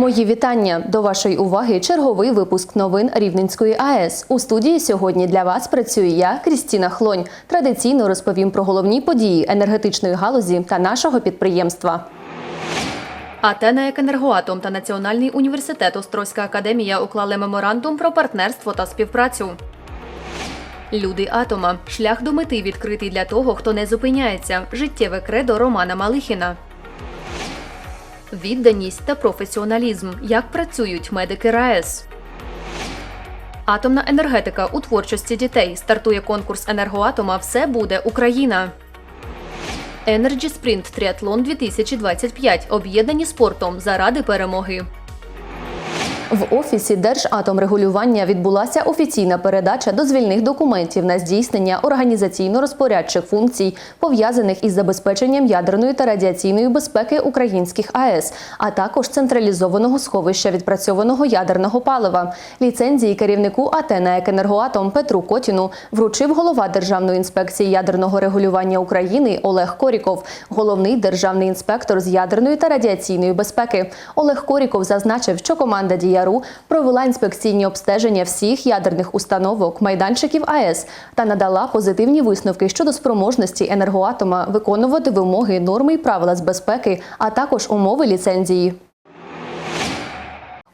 Мої вітання до вашої уваги. Черговий випуск новин Рівненської АЕС. У студії сьогодні для вас працюю я, Крістіна Хлонь. Традиційно розповім про головні події енергетичної галузі та нашого підприємства. Атена Екенергоатом та Національний університет Острозька академія уклали меморандум про партнерство та співпрацю. Люди атома шлях до мети відкритий для того, хто не зупиняється. Життєве кредо Романа Малихіна. Відданість та професіоналізм. Як працюють медики РаЕС. Атомна енергетика у творчості дітей. Стартує конкурс енергоатома Все буде Україна. Energy Sprint Тріатлон 2025. Об'єднані спортом заради перемоги. В офісі Держатомрегулювання відбулася офіційна передача дозвільних документів на здійснення організаційно-розпорядчих функцій, пов'язаних із забезпеченням ядерної та радіаційної безпеки українських АЕС, а також централізованого сховища відпрацьованого ядерного палива. Ліцензії керівнику Атена Екенергоатом Петру Котіну вручив голова Державної інспекції ядерного регулювання України Олег Коріков, головний державний інспектор з ядерної та радіаційної безпеки. Олег Коріков зазначив, що команда діяру провела інспекційні обстеження всіх ядерних установок, майданчиків АЕС та надала позитивні висновки щодо спроможності енергоатома виконувати вимоги, норми і правила з безпеки, а також умови ліцензії.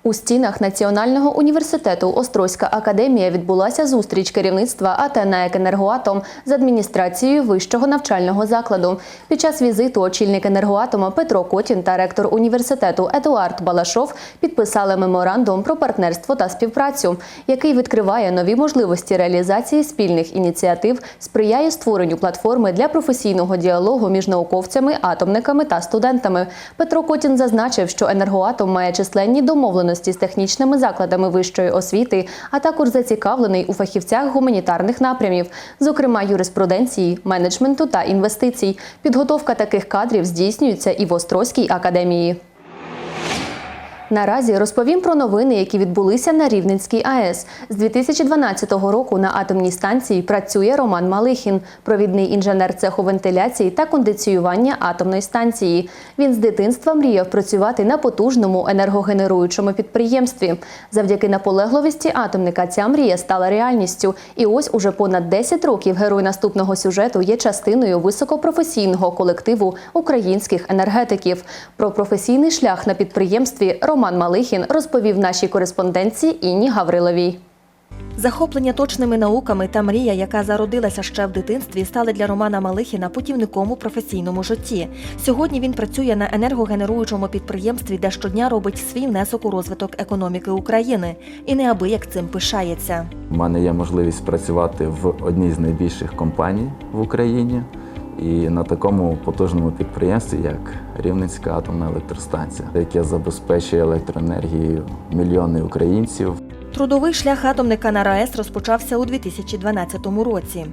У стінах Національного університету Острозька академія відбулася зустріч керівництва Атена Екенергоатом з адміністрацією вищого навчального закладу. Під час візиту очільник енергоатома Петро Котін та ректор університету Едуард Балашов підписали меморандум про партнерство та співпрацю, який відкриває нові можливості реалізації спільних ініціатив, сприяє створенню платформи для професійного діалогу між науковцями, атомниками та студентами. Петро Котін зазначив, що енергоатом має численні домовленості з технічними закладами вищої освіти, а також зацікавлений у фахівцях гуманітарних напрямів, зокрема юриспруденції, менеджменту та інвестицій. Підготовка таких кадрів здійснюється і в Острозькій академії. Наразі розповім про новини, які відбулися на Рівненській АЕС. З 2012 року на атомній станції працює Роман Малихін, провідний інженер цеху вентиляції та кондиціювання атомної станції. Він з дитинства мріяв працювати на потужному енергогенеруючому підприємстві. Завдяки наполегливості атомника ця мрія стала реальністю. І ось уже понад 10 років герой наступного сюжету є частиною високопрофесійного колективу українських енергетиків. Про професійний шлях на підприємстві Роман Малихін розповів нашій кореспонденції Інні Гавриловій. Захоплення точними науками та мрія, яка зародилася ще в дитинстві, стали для Романа Малихіна путівником у професійному житті. Сьогодні він працює на енергогенеруючому підприємстві, де щодня робить свій внесок у розвиток економіки України і неабияк цим пишається. У мене є можливість працювати в одній з найбільших компаній в Україні і на такому потужному підприємстві, як Рівненська атомна електростанція, яке забезпечує електроенергією мільйони українців. Трудовий шлях атомника на РаЕС розпочався у 2012 році.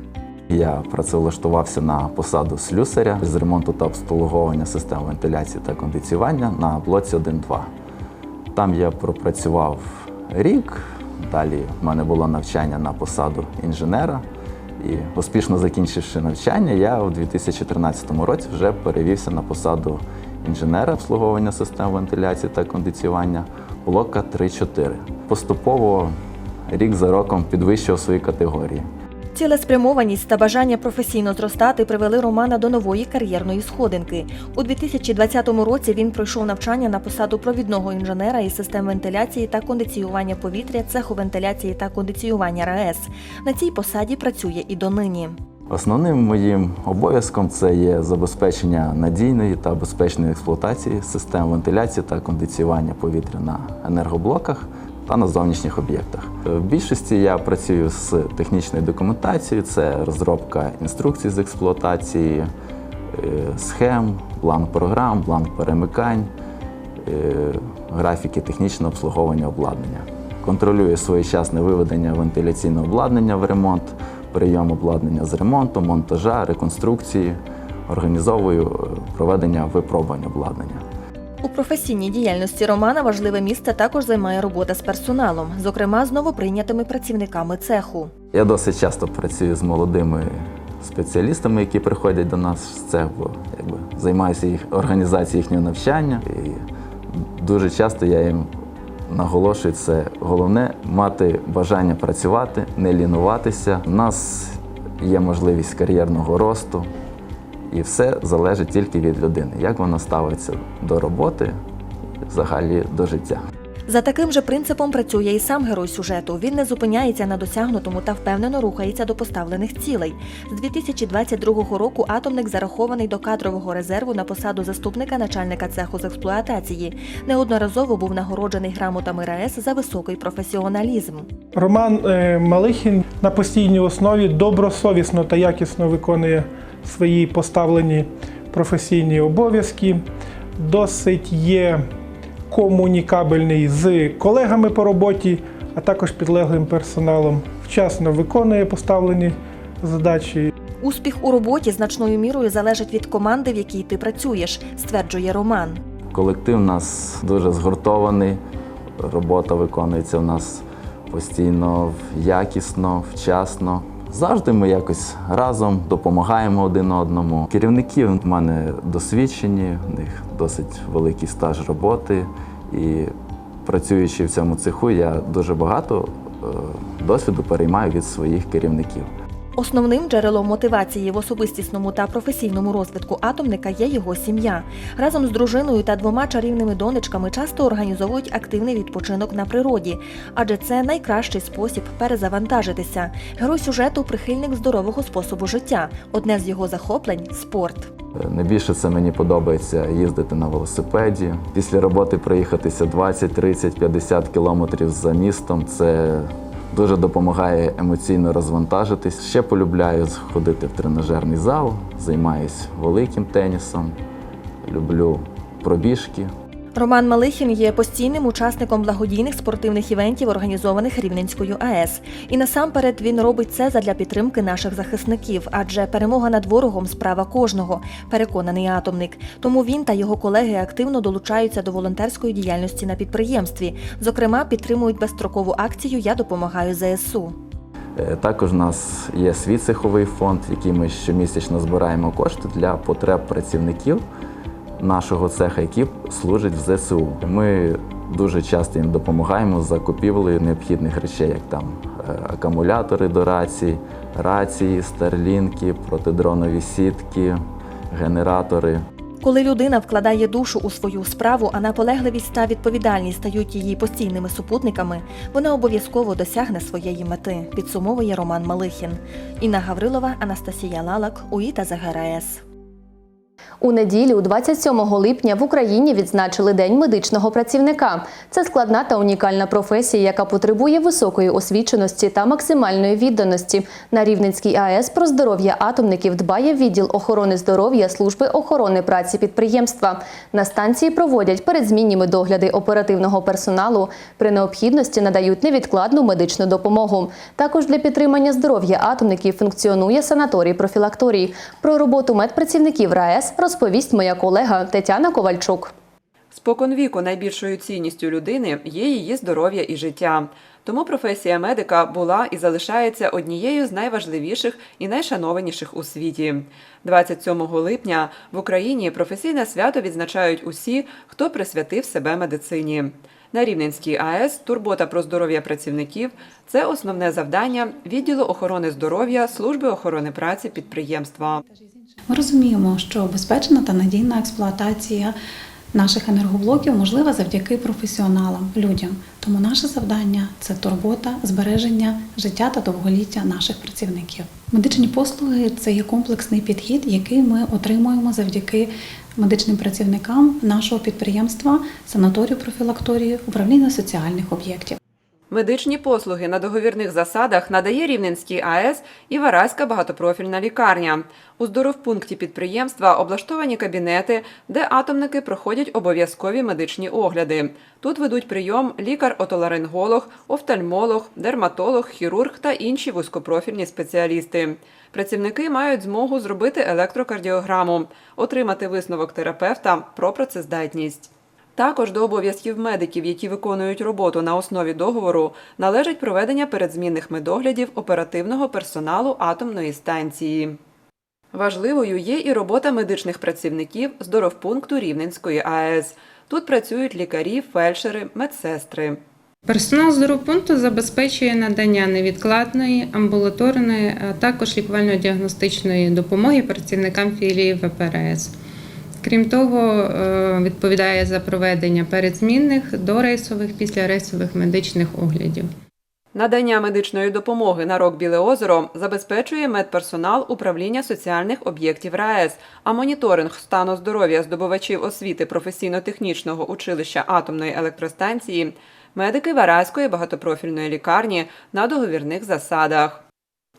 Я працевлаштувався на посаду слюсаря з ремонту та обслуговування систем вентиляції та кондиціювання на блоці 1-2. Там я пропрацював рік. Далі в мене було навчання на посаду інженера. І успішно закінчивши навчання, я у 2013 році вже перевівся на посаду інженера обслуговування систем вентиляції та кондиціювання блока 3-4. Поступово рік за роком підвищував свої категорії. Цілеспрямованість та бажання професійно зростати привели Романа до нової кар'єрної сходинки. У 2020 році він пройшов навчання на посаду провідного інженера із систем вентиляції та кондиціювання повітря цеху вентиляції та кондиціювання РаЕС. На цій посаді працює і донині. Основним моїм обов'язком це є забезпечення надійної та безпечної експлуатації систем вентиляції та кондиціювання повітря на енергоблоках та на зовнішніх об'єктах. В більшості я працюю з технічною документацією, це розробка інструкцій з експлуатації, е, схем, план програм, план перемикань, е, графіки технічного обслуговування обладнання. Контролюю своєчасне виведення вентиляційного обладнання в ремонт, прийом обладнання з ремонту, монтажа, реконструкції, організовую е, проведення випробувань обладнання. У професійній діяльності Романа важливе місце також займає робота з персоналом, зокрема з новоприйнятими працівниками цеху. Я досить часто працюю з молодими спеціалістами, які приходять до нас з цеху, якби займаюся їх організацією їхнього навчання. І дуже часто я їм наголошую, це головне мати бажання працювати, не лінуватися. У нас є можливість кар'єрного росту, і все залежить тільки від людини, як вона ставиться до роботи, взагалі до життя. За таким же принципом працює і сам герой сюжету. Він не зупиняється на досягнутому та впевнено рухається до поставлених цілей. З 2022 року атомник зарахований до кадрового резерву на посаду заступника начальника цеху з експлуатації. Неодноразово був нагороджений грамотами РаЕС за високий професіоналізм. Роман е, Малихін на постійній основі добросовісно та якісно виконує свої поставлені професійні обов'язки. Досить є комунікабельний з колегами по роботі, а також підлеглим персоналом. Вчасно виконує поставлені задачі. Успіх у роботі значною мірою залежить від команди, в якій ти працюєш, стверджує Роман. Колектив у нас дуже згуртований, робота виконується у нас постійно якісно, вчасно. Завжди ми якось разом допомагаємо один одному. Керівники в мене досвідчені, в них досить великий стаж роботи. І працюючи в цьому цеху, я дуже багато е, досвіду переймаю від своїх керівників. Основним джерелом мотивації в особистісному та професійному розвитку атомника є його сім'я. Разом з дружиною та двома чарівними донечками часто організовують активний відпочинок на природі, адже це найкращий спосіб перезавантажитися. Герой сюжету прихильник здорового способу життя. Одне з його захоплень спорт. Найбільше це мені подобається їздити на велосипеді. Після роботи проїхатися 20, 30, 50 кілометрів за містом. Це дуже допомагає емоційно розвантажитись. Ще полюбляю ходити в тренажерний зал, займаюся великим тенісом, люблю пробіжки. Роман Малихін є постійним учасником благодійних спортивних івентів, організованих Рівненською АЕС. І насамперед він робить це задля підтримки наших захисників, адже перемога над ворогом справа кожного, переконаний атомник. Тому він та його колеги активно долучаються до волонтерської діяльності на підприємстві. Зокрема, підтримують безстрокову акцію Я допомагаю ЗСУ. Е, Також у нас є свій цеховий фонд, в який ми щомісячно збираємо кошти для потреб працівників нашого цеха, які служать в ЗСУ. Ми дуже часто їм допомагаємо з закупівлею необхідних речей, як там е, акумулятори до рацій, рації, старлінки, протидронові сітки, генератори. Коли людина вкладає душу у свою справу, а наполегливість та відповідальність стають її постійними супутниками, вона обов'язково досягне своєї мети, підсумовує Роман Малихін. Інна Гаврилова, Анастасія Лалак, УІТА ЗГРС. У неділю, 27 липня, в Україні відзначили День медичного працівника. Це складна та унікальна професія, яка потребує високої освіченості та максимальної відданості. На Рівненській АЕС про здоров'я атомників дбає відділ охорони здоров'я служби охорони праці підприємства. На станції проводять передзмінніми догляди оперативного персоналу. При необхідності надають невідкладну медичну допомогу. Також для підтримання здоров'я атомників функціонує санаторій профілакторій. Про роботу медпрацівників РаЕС розповість моя колега Тетяна Ковальчук. Споконвіку найбільшою цінністю людини є її здоров'я і життя. Тому професія медика була і залишається однією з найважливіших і найшанованіших у світі. 27 липня в Україні професійне свято відзначають усі, хто присвятив себе медицині. На Рівненській АЕС турбота про здоров'я працівників це основне завдання відділу охорони здоров'я служби охорони праці підприємства. Ми розуміємо, що безпечна та надійна експлуатація наших енергоблоків можлива завдяки професіоналам, людям. Тому наше завдання це турбота, збереження життя та довголіття наших працівників. Медичні послуги це є комплексний підхід, який ми отримуємо завдяки медичним працівникам нашого підприємства, санаторію профілакторії, управління соціальних об'єктів. Медичні послуги на договірних засадах надає Рівненський АЕС і Вараська багатопрофільна лікарня. У здоровпункті підприємства облаштовані кабінети, де атомники проходять обов'язкові медичні огляди. Тут ведуть прийом лікар-отоларинголог, офтальмолог, дерматолог, хірург та інші вузькопрофільні спеціалісти. Працівники мають змогу зробити електрокардіограму, отримати висновок терапевта про працездатність. Також до обов'язків медиків, які виконують роботу на основі договору, належить проведення передзмінних медоглядів оперативного персоналу атомної станції. Важливою є і робота медичних працівників здоровпункту Рівненської АЕС. Тут працюють лікарі, фельдшери, медсестри. Персонал здоровпункту забезпечує надання невідкладної, амбулаторної, а також лікувально-діагностичної допомоги працівникам філії ВПРС. Крім того, е, відповідає за проведення передзмінних, дорейсових, післярейсових медичних оглядів. Надання медичної допомоги на рок Біле озеро забезпечує медперсонал управління соціальних об'єктів РаЕС, а моніторинг стану здоров'я здобувачів освіти професійно-технічного училища атомної електростанції медики Вараської багатопрофільної лікарні на договірних засадах.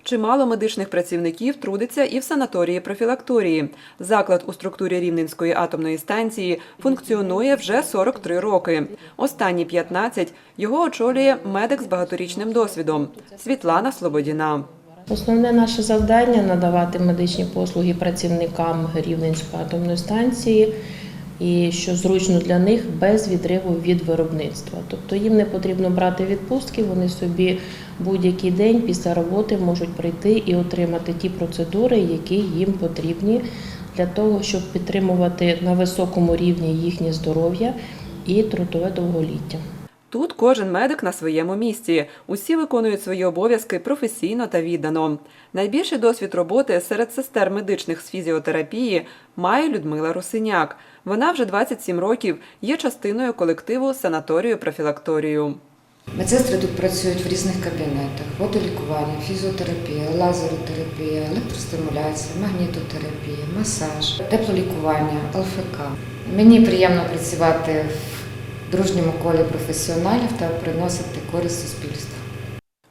Чимало медичних працівників трудиться і в санаторії профілакторії. Заклад у структурі Рівненської атомної станції функціонує вже 43 роки. Останні 15 його очолює медик з багаторічним досвідом Світлана Слободіна. Основне наше завдання надавати медичні послуги працівникам Рівненської атомної станції, і що зручно для них без відриву від виробництва. Тобто їм не потрібно брати відпустки, вони собі будь-який день після роботи можуть прийти і отримати ті процедури, які їм потрібні для того, щоб підтримувати на високому рівні їхнє здоров'я і трудове довголіття. Тут кожен медик на своєму місці. Усі виконують свої обов'язки професійно та віддано. Найбільший досвід роботи серед сестер медичних з фізіотерапії має Людмила Русиняк. Вона вже 27 років є частиною колективу санаторію профілакторію. Медсестри тут працюють в різних кабінетах: водолікування, фізіотерапія, лазеротерапія, електростимуляція, магнітотерапія, масаж, теплолікування, ЛФК. Мені приємно працювати в дружньому колі професіоналів та приносити користь суспільству.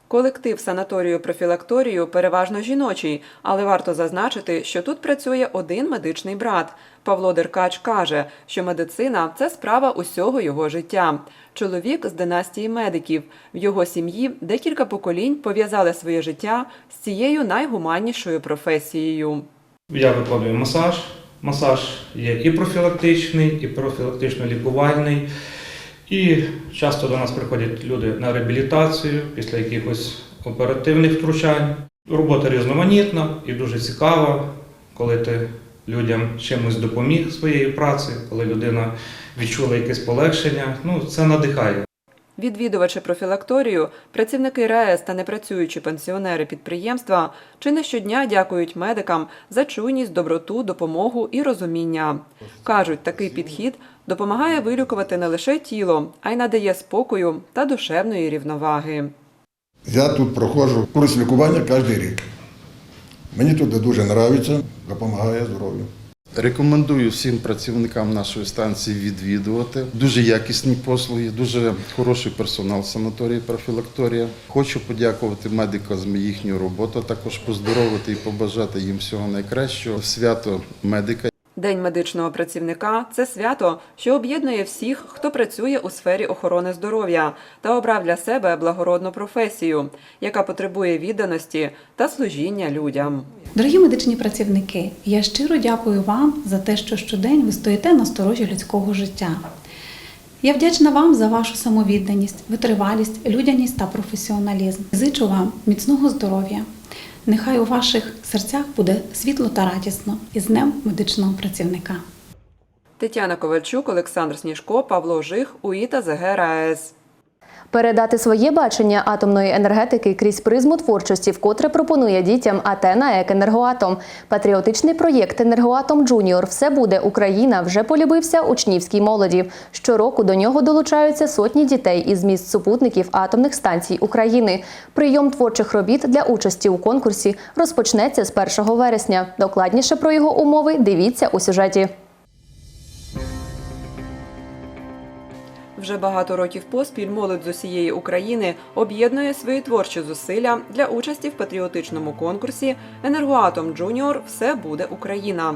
Колектив санаторію профілакторію переважно жіночий, але варто зазначити, що тут працює один медичний брат. Павло Деркач каже, що медицина це справа усього його життя. Чоловік з династії медиків. В його сім'ї декілька поколінь пов'язали своє життя з цією найгуманнішою професією. Я виконую масаж. Масаж є і профілактичний, і профілактично-лікувальний. І часто до нас приходять люди на реабілітацію після якихось оперативних втручань. Робота різноманітна і дуже цікава, коли ти людям чимось допоміг своєю працею, коли людина відчула якесь полегшення. Ну, це надихає. Відвідувачі профілакторію, працівники РаЕС та непрацюючі пенсіонери підприємства чи не щодня дякують медикам за чуйність, доброту, допомогу і розуміння. Кажуть, такий підхід допомагає вилікувати не лише тіло, а й надає спокою та душевної рівноваги. Я тут проходжу курс лікування кожен рік. Мені тут дуже подобається, допомагає здоров'ю. Рекомендую всім працівникам нашої станції відвідувати. Дуже якісні послуги, дуже хороший персонал санаторії профілакторія. Хочу подякувати медикам за їхню роботу, також поздоровити і побажати їм всього найкращого. Свято медика. День медичного працівника це свято, що об'єднує всіх, хто працює у сфері охорони здоров'я та обрав для себе благородну професію, яка потребує відданості та служіння людям. Дорогі медичні працівники, я щиро дякую вам за те, що щодень ви стоїте на сторожі людського життя. Я вдячна вам за вашу самовідданість, витривалість, людяність та професіоналізм. Зичу вам міцного здоров'я. Нехай у ваших серцях буде світло та радісно із Днем медичного працівника. Тетяна Ковальчук, Олександр Сніжко, Павло Жих, УІТА ЗГ РаЕС. Передати своє бачення атомної енергетики крізь призму творчості, вкотре пропонує дітям АТ на «Екенергоатом». Патріотичний проєкт «Енергоатом Джуніор. Все буде Україна» вже полюбився учнівській молоді. Щороку до нього долучаються сотні дітей із міст супутників атомних станцій України. Прийом творчих робіт для участі у конкурсі розпочнеться з 1 вересня. Докладніше про його умови дивіться у сюжеті. Вже багато років поспіль молодь з усієї України об'єднує свої творчі зусилля для участі в патріотичному конкурсі Енергоатом Джуніор Все буде Україна.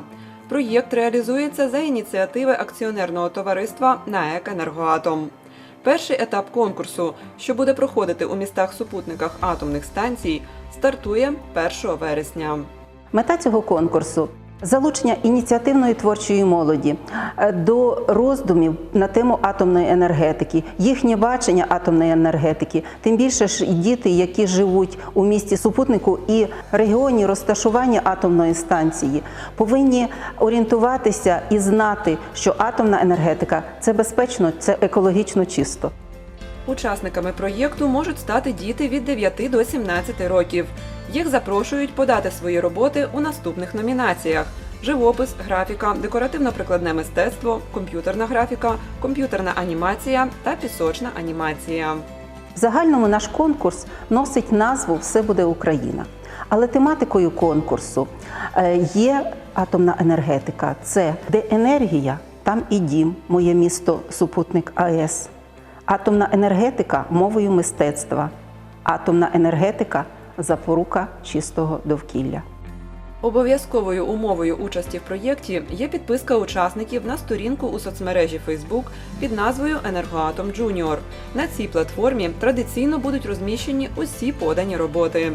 Проєкт реалізується за ініціативи акціонерного товариства НАЕК Енергоатом. Перший етап конкурсу, що буде проходити у містах-супутниках атомних станцій, стартує 1 вересня. Мета цього конкурсу Залучення ініціативної творчої молоді е, до роздумів на тему атомної енергетики, їхнє бачення атомної енергетики, тим більше ж діти, які живуть у місті супутнику і регіоні розташування атомної станції, повинні орієнтуватися і знати, що атомна енергетика це безпечно, це екологічно чисто. Учасниками проєкту можуть стати діти від 9 до 17 років. Їх запрошують подати свої роботи у наступних номінаціях: живопис, графіка, декоративно-прикладне мистецтво, комп'ютерна графіка, комп'ютерна анімація та пісочна анімація. В загальному наш конкурс носить назву Все буде Україна. Але тематикою конкурсу е, є атомна енергетика. Це де енергія, там і дім, моє місто супутник АЕС. Атомна енергетика мовою мистецтва. Атомна енергетика запорука чистого довкілля. Обов'язковою умовою участі в проєкті є підписка учасників на сторінку у соцмережі Facebook під назвою Енергоатом Джуніор. На цій платформі традиційно будуть розміщені усі подані роботи.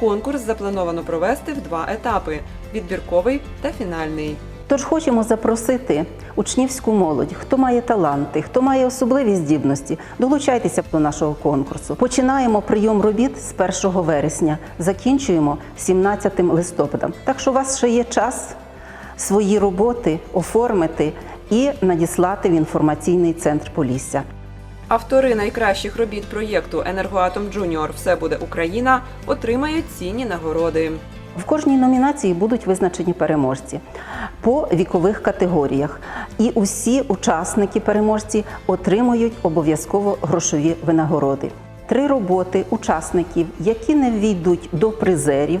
Конкурс заплановано провести в два етапи: відбірковий та фінальний. Тож хочемо запросити учнівську молодь, хто має таланти, хто має особливі здібності, долучайтеся до нашого конкурсу. Починаємо прийом робіт з 1 вересня, закінчуємо 17 листопадом. Так що у вас ще є час свої роботи оформити і надіслати в інформаційний центр Полісся. Автори найкращих робіт проєкту Енергоатом Джуніор Все буде Україна отримають цінні нагороди. В кожній номінації будуть визначені переможці по вікових категоріях, і усі учасники переможці отримують обов'язково грошові винагороди. Три роботи учасників, які не ввійдуть до призерів,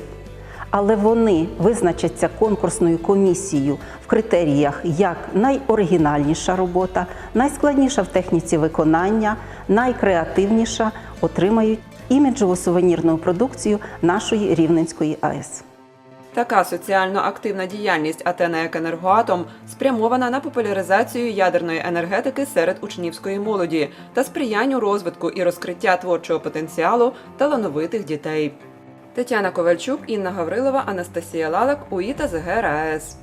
але вони визначаться конкурсною комісією в критеріях як найоригінальніша робота, найскладніша в техніці виконання, найкреативніша, отримають іміджову сувенірну продукцію нашої Рівненської АЕС. Така соціально активна діяльність Атена як енергоатом спрямована на популяризацію ядерної енергетики серед учнівської молоді та сприянню розвитку і розкриття творчого потенціалу талановитих дітей. Тетяна Ковальчук, Інна Гаврилова, Анастасія Лалак, УІТА ЗГР АЕС.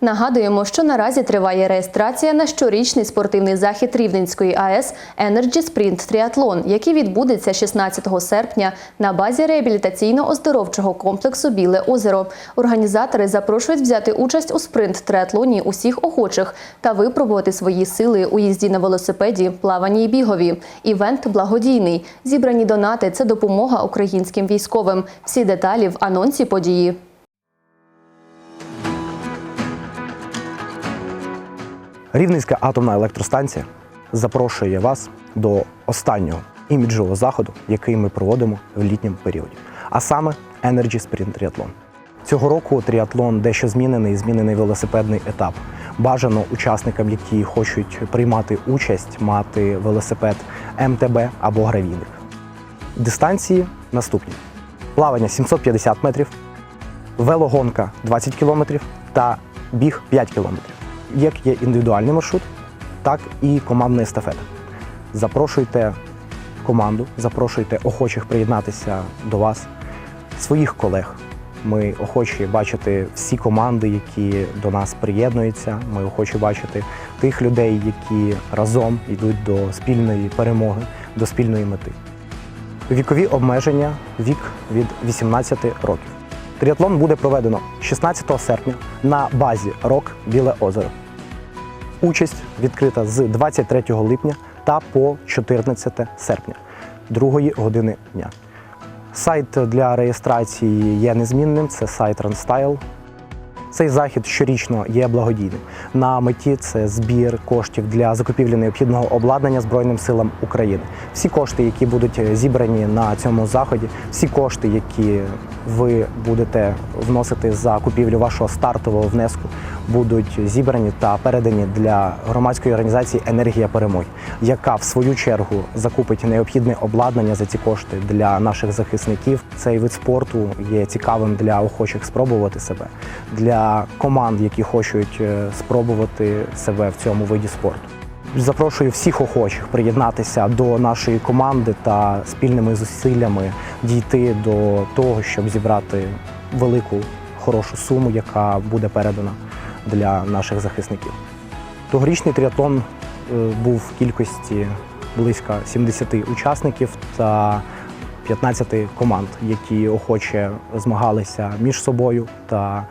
Нагадуємо, що наразі триває реєстрація на щорічний спортивний захід Рівненської АЕС Energy Sprint Triathlon, який відбудеться 16 серпня на базі реабілітаційно-оздоровчого комплексу Біле озеро. Організатори запрошують взяти участь у спринт-триатлоні усіх охочих та випробувати свої сили у їзді на велосипеді, плаванні і бігові. Івент благодійний. Зібрані донати це допомога українським військовим. Всі деталі в анонсі події. Рівненська атомна електростанція запрошує вас до останнього іміджового заходу, який ми проводимо в літньому періоді, а саме Energy Sprint Triathlon. Цього року тріатлон дещо змінений, змінений велосипедний етап. Бажано учасникам, які хочуть приймати участь, мати велосипед МТБ або гравійник. Дистанції наступні: плавання 750 метрів, велогонка 20 кілометрів та біг 5 кілометрів. Як є індивідуальний маршрут, так і командна естафета. Запрошуйте команду, запрошуйте охочих приєднатися до вас, своїх колег. Ми охочі бачити всі команди, які до нас приєднуються. Ми охочі бачити тих людей, які разом йдуть до спільної перемоги, до спільної мети. Вікові обмеження вік від 18 років. Тріатлон буде проведено 16 серпня на базі РОК Біле озеро. Участь відкрита з 23 липня та по 14 серпня, 2 години дня. Сайт для реєстрації є незмінним, це сайт Runstyle. Цей захід щорічно є благодійним. На меті це збір коштів для закупівлі необхідного обладнання Збройним силам України. Всі кошти, які будуть зібрані на цьому заході, всі кошти, які ви будете вносити за купівлю вашого стартового внеску, будуть зібрані та передані для громадської організації Енергія перемоги, яка в свою чергу закупить необхідне обладнання за ці кошти для наших захисників. Цей вид спорту є цікавим для охочих спробувати себе, для команд, які хочуть е, спробувати себе в цьому виді спорту. Запрошую всіх охочих приєднатися до нашої команди та спільними зусиллями дійти до того, щоб зібрати велику хорошу суму, яка буде передана для наших захисників. Тогорічний тріатлон е, був в кількості близько 70 учасників та 15 команд, які охоче змагалися між собою та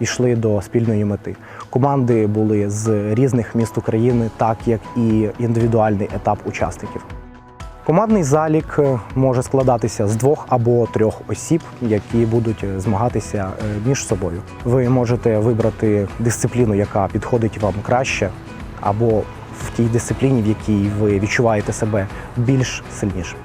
йшли до спільної мети. Команди були з різних міст України, так як і індивідуальний етап учасників. Командний залік е, може складатися з двох або трьох осіб, які будуть е, змагатися е, між собою. Ви можете вибрати дисципліну, яка підходить вам краще, або в тій дисципліні, в якій ви відчуваєте себе більш сильнішим.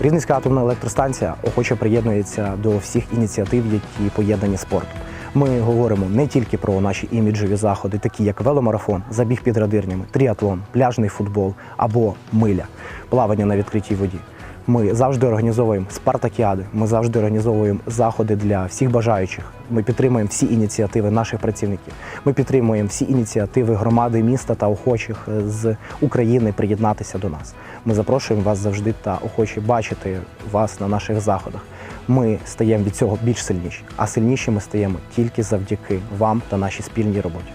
Рівненська атомна електростанція охоче приєднується до всіх ініціатив, які поєднані спортом. Ми говоримо не тільки про наші іміджові заходи, такі як веломарафон, забіг під радирнями, тріатлон, пляжний футбол або миля, плавання на відкритій воді. Ми завжди організовуємо спартакіади, ми завжди організовуємо заходи для всіх бажаючих. Ми підтримуємо всі ініціативи наших працівників. Ми підтримуємо всі ініціативи громади міста та охочих е, з України приєднатися до нас. Ми запрошуємо вас завжди та охочі бачити вас на наших заходах. Ми стаємо від цього більш сильніші, а сильніші ми стаємо тільки завдяки вам та нашій спільній роботі.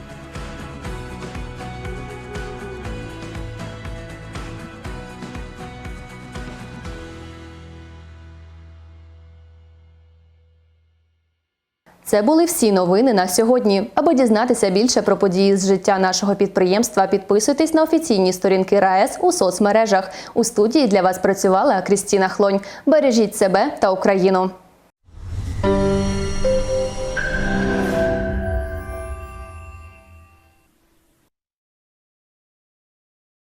Це були всі новини на сьогодні. Аби дізнатися більше про події з життя нашого підприємства, підписуйтесь на офіційні сторінки РаЕС у соцмережах. У студії для вас працювала Крістіна Хлонь. Бережіть себе та Україну.